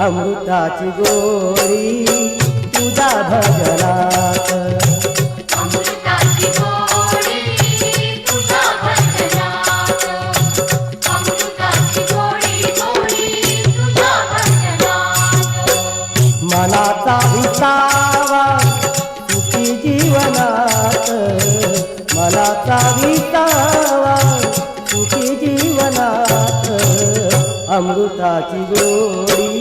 अमृताची गोरी तुझा भजनात. मनाचा विसावा सुखी जीवनात. मनाचा विसावा सुखी जीवनात. अमृताची गोडी